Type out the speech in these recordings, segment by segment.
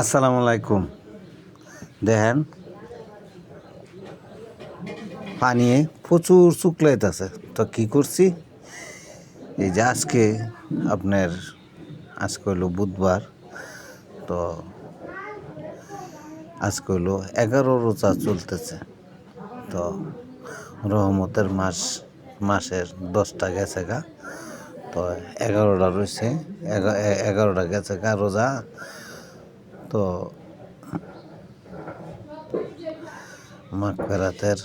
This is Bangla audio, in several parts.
আসসালামু আলাইকুম। দেখেন, পানি প্রচুর শুকলাইত আছে। তো কি করছি? এই যে আজকে আপনার, আজকে হলো বুধবার। তো আজকে হলো এগারো রোজা চলতেছে। তো রহমতের মাস, মাসের দশটা গেছে গা। তো এগারোটা রয়েছে, এগা- এগারোটা গেছে গা রোজা। তো মাগফেরাতের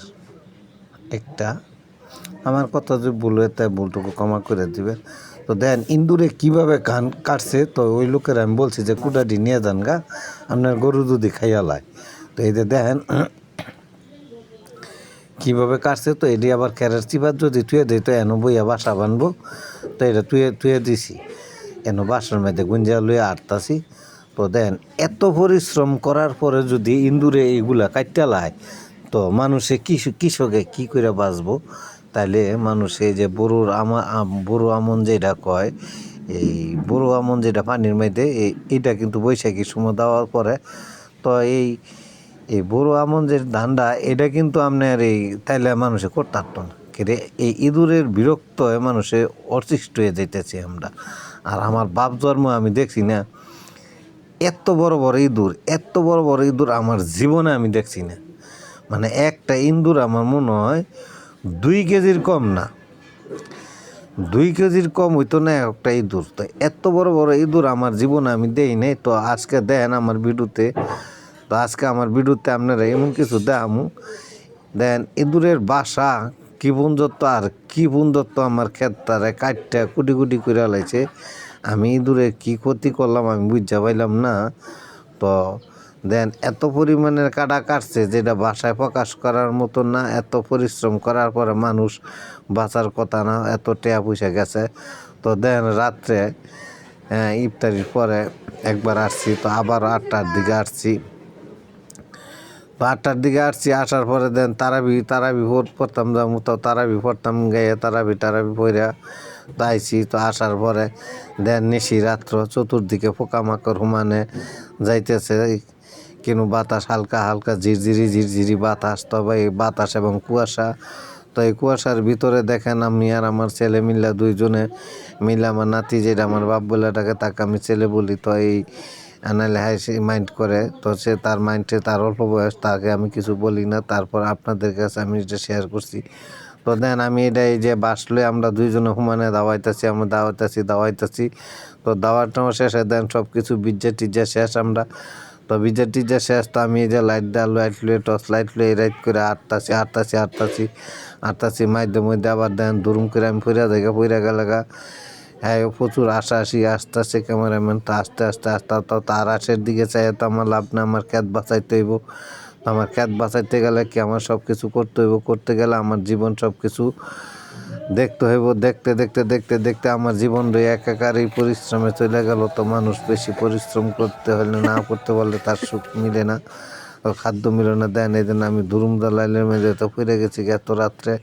একটা। আমার কথা ভুল হয়, তাই ভুলটুকু ক্ষমা করে দিবেন। তো দেন, ইন্দুরে কীভাবে কান কাটছে, তো ওই লোকের আমি বলছি যে, কুটাটি নিয়ে যান গা, আপনার গরু দুধি খাইয়া লায়। তো এই যে দেখেন কীভাবে কাটছে, তো এটি আবার ক্যারের চিপার যদি তুয়ে দিই তো এনো বইয়া বাসা বানবো। তো এটা তুয়ে তুয়ে দিছি। এনো বাসার মধ্যে গুঞ্জা লুয়ে আটতাছি। দেন। এত পরিশ্রম করার পরে যদি ইন্দুরে এইগুলা কাটতে লায়, তো মানুষে কৃষক কি করে বাঁচবো? তাইলে মানুষে যে বড়োর আমা বড়ো আমন যেটা কয়, এই বড়ো আমন যেটা পানির মধ্যে এইটা কিন্তু বৈশাখী সময় দেওয়ার পরে, তো এই এই বড়ো আমন যে ধানটা, এটা কিন্তু আপনার এই তাইলে মানুষে করতে পারতো না। কিন্তু এই ইঁদুরের বিরক্ত হয়ে মানুষে অতিষ্ঠ হয়ে যেতেছি আমরা। আর আমার বাপ জন্ম আমি দেখছি না এত বড় বড় ইঁদুর, এত বড় বড় ইঁদুর আমার জীবনে আমি দেখছি না। মানে একটা ইঁদুর আমার মনে হয় দুই কেজির কম না। দুই কেজির কম হইতো না একটা ইঁদুর। তো এত বড় বড় ইঁদুর আমার জীবনে আমি দেই নাই। তো আজকে দেন আমার ভিডিওতে, তো আজকে আমার ভিডিওতে আপনারা এমন কিছু দেখামু। দেন ইঁদুরের বাসা, কি বন্ধত্ব আর কি বন্ধত্ব আমার ক্ষেত্রে কাটটা কুটি কুটি করে লাইছে। আমি ইঁদুরের কি ক্ষতি করলাম আমি বুঝতে পাইলাম না। তো দেন এত পরিমাণের কাটা কাটছে যেটা বাসায় প্রকাশ করার মতো না, এত পরিশ্রম করার পরে মানুষ বাঁচার কথা না, এত টেয়া পয়সা গেছে। তো দেন রাত্রে ইফতারির পরে একবার আসছি, তো আবার আটটার দিকে আসছি। তো আটটার দিকে আসছি, আসার পরে দেন তারাবি তারাবি পড়তাম যাব, তো তারাবি পড়তাম গায়ে তারাবি টারাবি পড়া তো আইছি তো আসার পরে দেন নিশি রাত্র চতুর্দিকে পোকামাকড় হুমানে যাইতেছে। কেন বাতাস হালকা হালকা ঝিরঝিরি ঝিরঝিরি বাতাস, তবে এই বাতাস এবং কুয়াশা, তো এই কুয়াশার ভিতরে দেখেন আমি আর আমার ছেলে মিল্লা দুইজনে মিলে আমার নাতি যেটা আমার বাপ বলেটাকে তাকে আমি ছেলে বলি, তো এই আনালে হাই সে মাইন্ড করে, তো সে তার মাইন্ডে তার অল্প বয়স, তাকে আমি কিছু বলি না। তারপর আপনাদের কাছে আমি এটা শেয়ার করছি। তো দেন আমি এটা এই যে বাস বাসলে আমরা দুইজনে হুমানে দাওয়াইতেছি, আমরা দাওয়াইতেছি দাওয়াইতেছি। তো দাওয়াটাও শেষে দেন সব কিছু বিজ্জা টিজ্জা শেষ আমরা। তো বিজ্জা টিজ্জা শেষ তো আমি এই যে লাইট দেওয়া লাইট লুয়ে, টর্চ লাইট লুয়ে রাইট করে আটতাছি আটতাছি আটতাছি আটতাছি মাধ্যে মধ্যে আবার দেন দুরুম করে আমি ফুরা দেখে ফুরা গেলাগা হ্যাঁ প্রচুর আশা আসি আস্তে আস্তে ক্যামেরাম্যান, তো আস্তে আস্তে আস্তে, তো তার আশের দিকে চাই তো আমার লাভ না আমার খ্যাত বাঁচাইতে হইব। আমার খ্যাত বাঁচাইতে গেলে কি আমার সব কিছু করতে হইব? করতে গেলে আমার জীবন সব কিছু দেখতে হইব। দেখতে দেখতে দেখতে দেখতে আমার জীবন একাকার এই পরিশ্রমে চলে গেল। তো মানুষ বেশি পরিশ্রম করতে হলে, না করতে পারলে তার সুখ মিলে না। খাদ্য মিলে না। দেন এই জন্য আমি দুরুম দালাইলের মধ্যে তো ফিরে গেছি এত রাত্রে।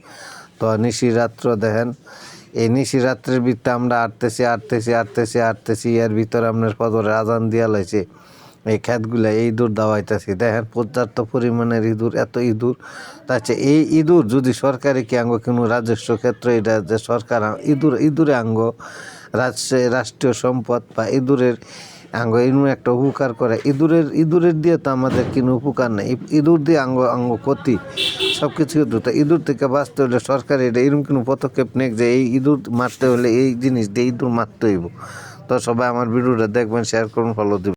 তো নিশি রাত্র দেখেন, এই নিশি রাত্রের ভিতরে আমরা আটতেছি আটতেছি আটতেছি আটতেছি এর ভিতরে আপনার ফজরের আজান দিয়া লাইছে। এই ক্ষেতগুলা এই ইঁদুর দাওয়াইতেছি। দেখেন, পর্যাপ্ত পরিমাণের ইঁদুর, এত ইঁদুর। তাছে এই ইঁদুর যদি সরকারি কি আঙ্গ, কোনো রাজস্ব ক্ষেত্র, এটা যে সরকার ইঁদুর, ইঁদুরে আঙ্গ, রাষ্ট্রে, রাষ্ট্রীয় সম্পদ বা ইঁদুরের আঙ্গ এমন একটা উপকার করে। ইঁদুরের ইঁদুরের দিয়ে তো আমাদের কোনো উপকার নেই। ইঁদুর দিয়ে আঙ্গ আঙ্গ ক্ষতি সব কিছু ইঁদুর তো ইঁদুর থেকে বাঁচতে হলে সরকার এটা এরকম কোনো পদক্ষেপ নেই যে এই ইঁদুর মারতে হলে এই জিনিস দিয়ে ইঁদুর মারতে হইব। তো সবাই আমার ভিডিওটা দেখবেন শেয়ার করুন ফলো দিবেন।